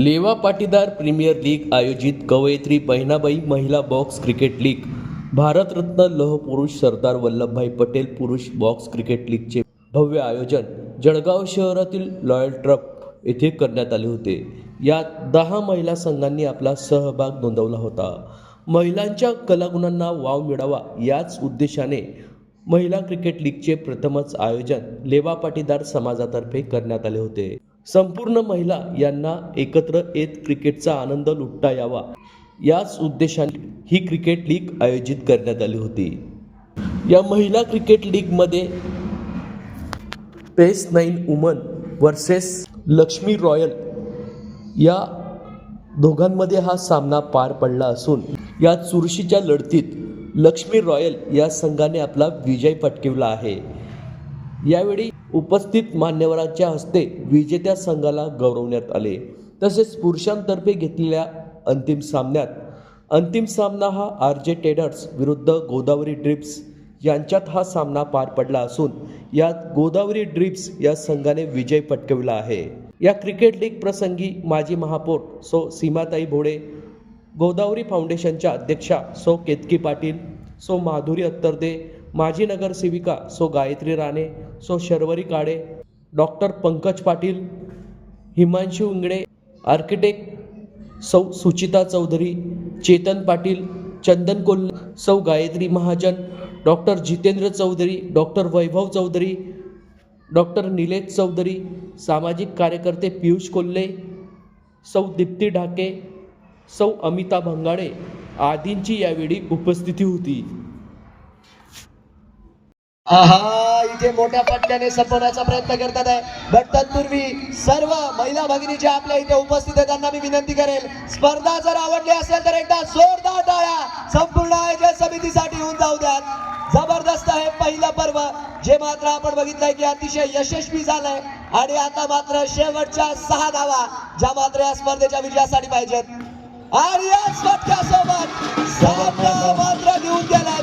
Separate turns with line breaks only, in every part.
लेवा Patidar premier league आयोजित कवयित्री बहिणाबाई महिला बॉक्स क्रिकेट लीग भारतरत्न लह पुरुष सरदार वल्लभभाई पटेल पुरुष बॉक्स क्रिकेट लीगचे भव्य आयोजन जळगाव शहरातील लॉयल ट्रप येथे करण्यात आले होते. यात दहा महिला संघांनी आपला सहभाग नोंदवला होता. महिलांच्या कलागुणांना वाव मिळावा याच उद्देशाने महिला क्रिकेट लीगचे प्रथमच आयोजन लेवा पाटीदार समाजातर्फे करण्यात आले होते. संपूर्ण महिला यांना एकत्र येत क्रिकेटचा आनंद लुटता यावा. याच उद्देशाने ही क्रिकेट लीग आयोजित करण्यात आली होती. या महिला क्रिकेट लीगमध्ये pace nine women versus Laxmi royal या दोघांमध्ये हा सामना पार पडला असून या चुरशीच्या लढतीत लक्ष्मी रॉयल या संघाने आपला विजय पटकवला आहे. यावेळी उपस्थित मान्यवरांच्या हस्ते विजेत्या संघाला गौरवण्यात आले. तसेच पुरुषांतर्फे घेतलेल्या अंतिम सामन्यात अंतिम सामना हा आर जे टेडर्स विरुद्ध गोदावरी ड्रिप्स यांच्यात हा सामना पार पडला असून यात गोदावरी ड्रिप्स या संघाने विजय पटकविला आहे. या क्रिकेट लीग प्रसंगी माजी महापौर सो सीमाताई भोडे गोदावरी फाउंडेशनच्या अध्यक्षा सो केतकी पाटील सो माधुरी अत्तरदे माजी नगरसेविका सो गायत्री राणे सो शर्वरी काळे डॉक्टर पंकज पाटील हिमांशी इंगडे आर्किटेक्ट सौ सुचिता चौधरी चेतन पाटील चंदन कोल्ह सौ Gayatri Mahajan doctor Jitendra Chaudhari doctor Vaibhav Chaudhari doctor Nilesh Chaudhari सामाजिक कार्यकर्ते पियुष कोल्हे सौ दीप्ती ढाके सौ अमिता भंगाडे आदींची यावेळी उपस्थिती होती.
आहा इथे मोठ्या फटक्याने संपवण्याचा प्रयत्न करतात आहे. बट तत्पूर्वी सर्व महिला भगिनी ज्या आपल्या इथे उपस्थित आहेत त्यांना मी विनंती करेल स्पर्धा जर आवडली असेल तर एकदा जोरदार टाळ्या. संपूर्ण आयोजन समितीसाठी होऊन जाऊ द्यात. जबरदस्त आहे पहिलं पर्व जे मात्र आपण बघितलंय की अतिशय यशस्वी झालंय. आणि आता मात्र शेवटच्या सहा धावा ज्या मात्र या स्पर्धेच्या विजयासाठी पाहिजेत. आणि याच फटक्यासोबत सामना मात्र घेऊन गेलाय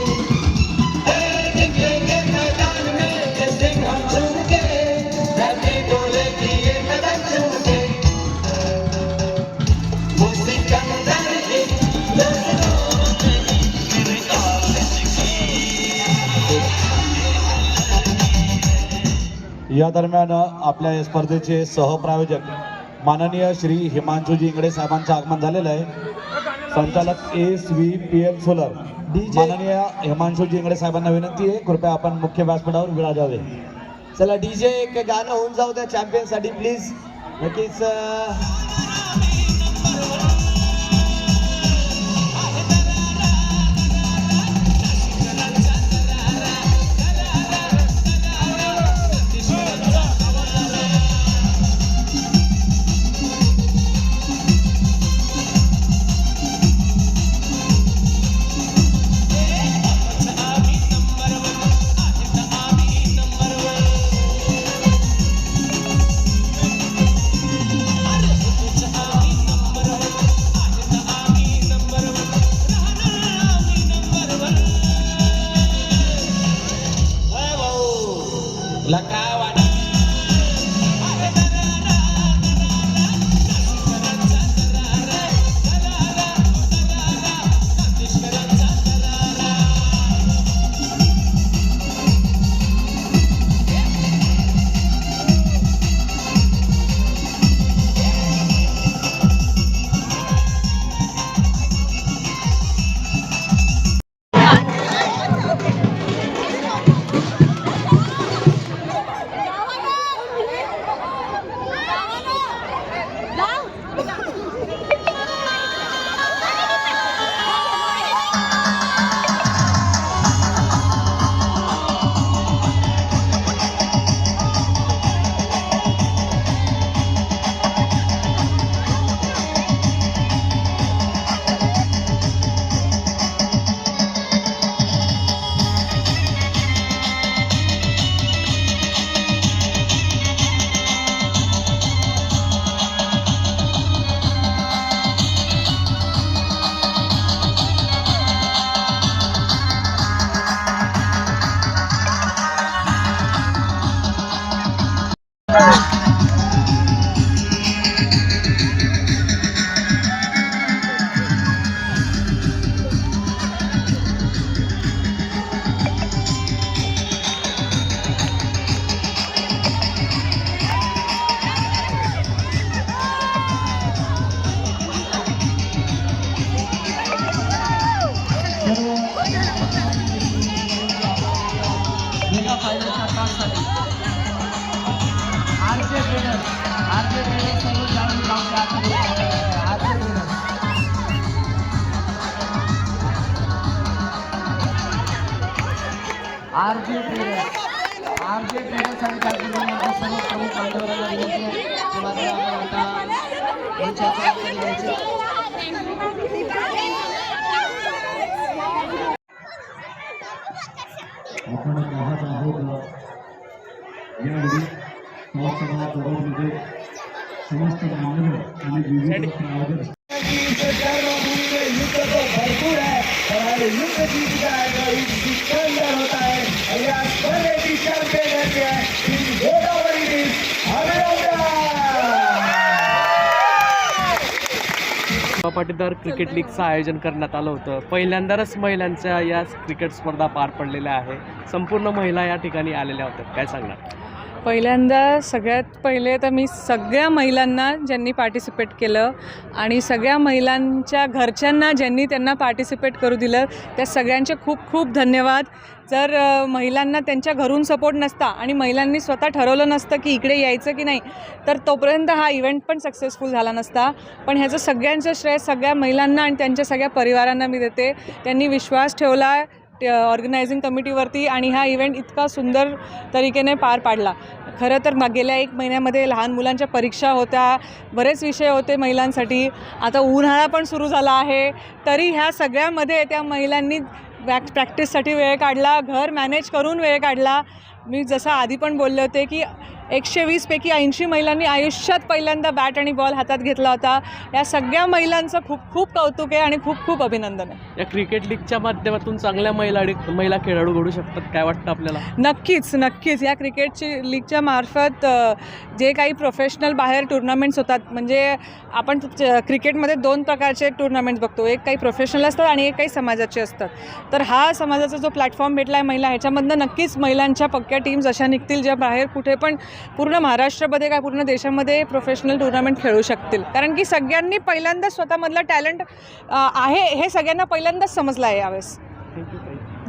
या दरम्यान आपल्या या स्पर्धेचे सहप्रायोजक माननीय श्री हिमांशुजी इंगडे साहेबांचं आगमन झालेलं आहे. संचालक S V P L solar.
DJ.
माननीय हिमांशुजी इंगडे साहेबांना विनंती आहे. कृपया आपण मुख्य व्यासपीठावर विराजावे
चला डीजे एक गाणं होऊन जाऊ द्या चॅम्पियनसाठी प्लीज नक्कीच
आर जे सर्व प्रमुख
समस्त मान्यवर
युद्ध तो भरपूर है और हर युद्ध जीत जाएगा इस सिकंदर होता है और यह स्पर्धेची चॅम्पियन होते आहे इन गोदावरी
पाटीदार क्रिकेट लीगचं आयोजन करण्यात आलं होतं. पहिल्यांदाच महिलांच्या या क्रिकेट स्पर्धा पार पडलेल्या आहे. संपूर्ण महिला या ठिकाणी आलेल्या होत्या. काय सांगणार?
पहिल्यांदा सगळ्यात पहिले तर मी सगळ्या महिलांना ज्यांनी पार्टिसिपेट केलं आणि सगळ्या महिलांच्या घरच्यांना ज्यांनी त्यांना पार्टिसिपेट करू दिलं त्या सगळ्यांचे खूप खूप धन्यवाद. जर महिलांना त्यांच्या घरून सपोर्ट नसता आणि महिलांनी स्वतः ठरवलं नसतं की इकडे यायचं की नाही तर तोपर्यंत हा इव्हेंट पण सक्सेसफुल झाला नसता. पण ह्याचं सगळ्यांचं श्रेय सगळ्या महिलांना आणि त्यांच्या सगळ्या परिवारांना मी देते. त्यांनी विश्वास ठेवला ऑर्गनायझिंग कमिटीवरती आणि हा इव्हेंट इतका सुंदर तरीकेने पार पाडला. खरं तर गेल्या एक महिन्यामध्ये लहान मुलांच्या परीक्षा होत्या बरेच विषय होते महिलांसाठी. आता उन्हाळा पण सुरू झाला आहे. तरी ह्या सगळ्यामध्ये त्या महिलांनी बॅक प्रॅक्टिससाठी वेळ काढला घर मॅनेज करून वेळ काढला. मी जसं आधी पण बोलले होते की एकशे वीसपैकी ऐंशी महिलांनी आयुष्यात पहिल्यांदा बॅट आणि बॉल हातात घेतला होता. या सगळ्या महिलांचं खूप खूप कौतुक आहे आणि खूप खूप अभिनंदन आहे.
या क्रिकेट लीगच्या माध्यमातून चांगल्या महिला महिला खेळाडू घडू शकतात काय वाटतं आपल्याला?
नक्कीच नक्कीच. या क्रिकेटची लीगच्या मार्फत जे काही प्रोफेशनल बाहेर टुर्नामेंट्स होतात म्हणजे आपण क्रिकेटमध्ये दोन प्रकारचे टुर्नामेंट्स बघतो. एक काही प्रोफेशनल असतात आणि एक काही समाजाचे असतात. तर हा समाजाचा जो प्लॅटफॉर्म भेटला आहे महिला ह्याच्यामधनं नक्कीच महिलांच्या पक्क्या टीम्स अशा निघतील ज्या बाहेर कुठे पण पूर्ण महाराष्ट्रामध्ये काय पूर्ण देशामध्ये प्रोफेशनल टुर्नामेंट खेळू शकतील. कारण की सगळ्यांनी पहिल्यांदा स्वतःमधलं टॅलेंट आहे हे सगळ्यांना पहिल्यांदाच समजलं आहे यावेळेस.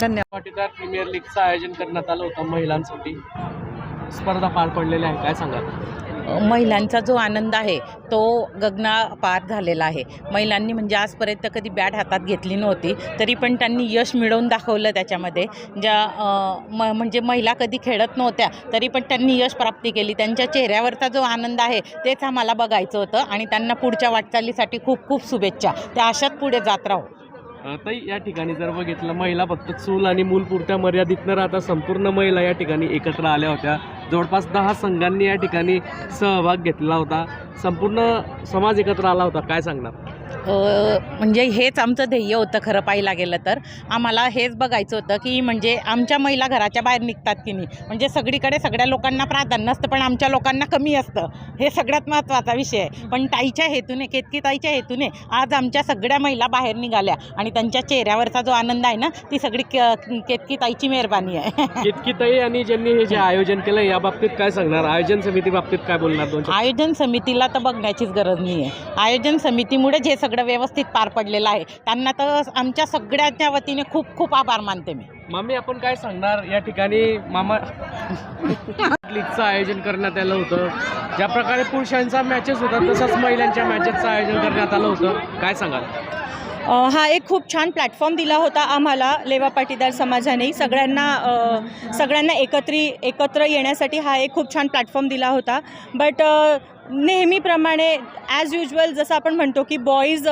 धन्यवाद.
पाटीदार प्रीमियर लीगचं आयोजन करण्यात आलं होतं महिलांसाठी. स्पर्धा पार पडलेल्या आहे काय सांगा
महिलांचा जो आनंद आहे तो गगनापार झालेला आहे. महिलांनी म्हणजे आजपर्यंत कधी बॅट हातात घेतली नव्हती तरी पण त्यांनी यश मिळवून दाखवलं त्याच्यामध्ये. ज्या म म्हणजे महिला कधी खेळत नव्हत्या तरी पण त्यांनी यश प्राप्ती केली. त्यांच्या चेहऱ्यावरचा जो आनंद आहे तेच आम्हाला बघायचं होतं आणि त्यांना पुढच्या वाटचालीसाठी खूप खूप शुभेच्छा. त्या अशाच पुढे जात राहू.
ताई या ठिकाणी जर बघितलं महिला फक्त चूल आणि मूल पुरत्या मर्यादित न राहता संपूर्ण महिला या ठिकाणी एकत्र आल्या होत्या. जवळपास दहा संघांनी या ठिकाणी सहभाग घेतला होता. संपूर्ण समाज एकत्र आला होता. काय सांगणार?
म्हणजे हेच आमचं ध्येय होतं खरं पाहायला गेलं तर. आम्हाला हेच बघायचं होतं की म्हणजे आमच्या महिला घराच्या बाहेर निघतात की नाही. म्हणजे सगळीकडे सगळ्या लोकांना प्राधान्य असतं पण आमच्या लोकांना कमी असतं. हे सगळ्यात महत्त्वाचा विषय आहे. पण ताईच्या हेतूने केतकी ताईच्या हेतूने आज आमच्या सगळ्या महिला बाहेर निघाल्या आणि त्यांच्या चेहऱ्यावरचा जो आनंद आहे ना ती सगळी के- केतकी ताईची मेहरबानी आहे.
इतकी ताई आणि ज्यांनी हे जे आयोजन केलं या बाबतीत काय सांगणार? आयोजन समिती बाबतीत काय बोलणार?
आयोजन समितीला तर बघण्याचीच गरज नाही आहे आयोजन समितीमुळेच हे सगळं व्यवस्थित पार पडलेलं आहे. त्यांना तर आमच्या सगळ्यांच्या वतीने खूप खूप आभार मानते मी.
मामी आपण काय सांगणार? या ठिकाणी मामा लीगचं आयोजन करण्यात आलं होतं. ज्या प्रकारे पुरुषांचा मॅचेस होता तसंच महिलांच्या मॅचेसचं आयोजन करण्यात आलं होतं. काय सांगाल?
हा एक खूप छान प्लॅटफॉर्म दिला होता आम्हाला लेवा पाटीदार समाजाने. सगळ्यांना सगळ्यांना एकत्री एकत्र येण्यासाठी हा एक खूप छान प्लॅटफॉर्म दिला होता. बट नेहमीप्रमाणे ॲज युजल जसं आपण म्हणतो की बॉईज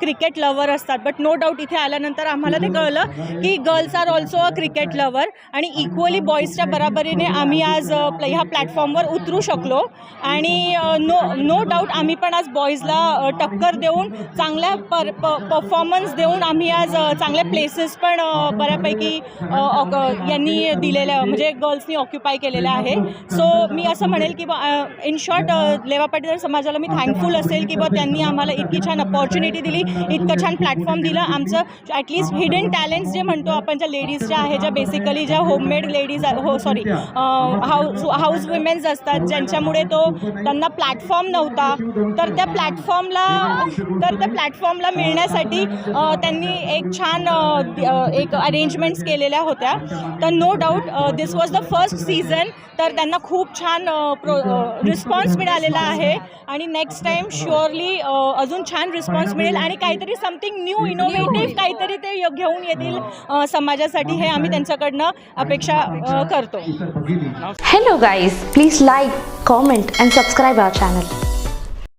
क्रिकेट लवर असतात. बट नो डाऊट इथे आल्यानंतर आम्हाला ते कळलं की girls are also a cricket lover आणि इक्वली बॉईजच्या बराबरीने आम्ही आज प्ल- ह्या प्लॅटफॉर्मवर उतरू शकलो. आणि नो नो डाऊट आम्ही पण आज बॉईजला टक्कर देऊन चांगल्या पर प परफॉर्मन्स देऊन आम्ही आज चांगल्या प्लेसेस पण बऱ्यापैकी ऑक- यांनी दिलेल्या म्हणजे गर्ल्सनी ऑक्युपाय केलेल्या आहे. सो मी असं म्हणेल की इन शॉर्ट लेवा पाटीदार समाजाला मी थँकफुल असेल की बा त्यांनी आम्हाला इतकी छान अपॉर्च्युनिटी दिली इतकं छान प्लॅटफॉर्म दिलं आमचं ॲटलिस्ट हिडन टॅलेंट्स जे म्हणतो आपण ज्या लेडीज ज्या आहे ज्या बेसिकली ज्या होममेड लेडीज हो सॉरी हाऊस हाऊस विमेन्स असतात ज्यांच्यामुळे तो त्यांना प्लॅटफॉर्म नव्हता तर त्या प्लॅटफॉर्मला तर त्या प्लॅटफॉर्मला मिळण्यासाठी त्यांनी एक छान एक अरेंजमेंट्स केलेल्या होत्या. तर no doubt this was the first season तर त्यांना खूप छान प्रो रिस्पॉन्स मिळालेला आहे. आणि नेक्स्ट टाईम शुअरली अजून छान रिस्पॉन्स मिळेल आणि काहीतरी समथिंग न्यू इनोव्हेटिव्ह काहीतरी ते घेऊन येतील अ, समाजासाठी हे आम्ही त्यांच्याकडनं अपेक्षा करतो.
Hello guys, please like, comment and subscribe our channel.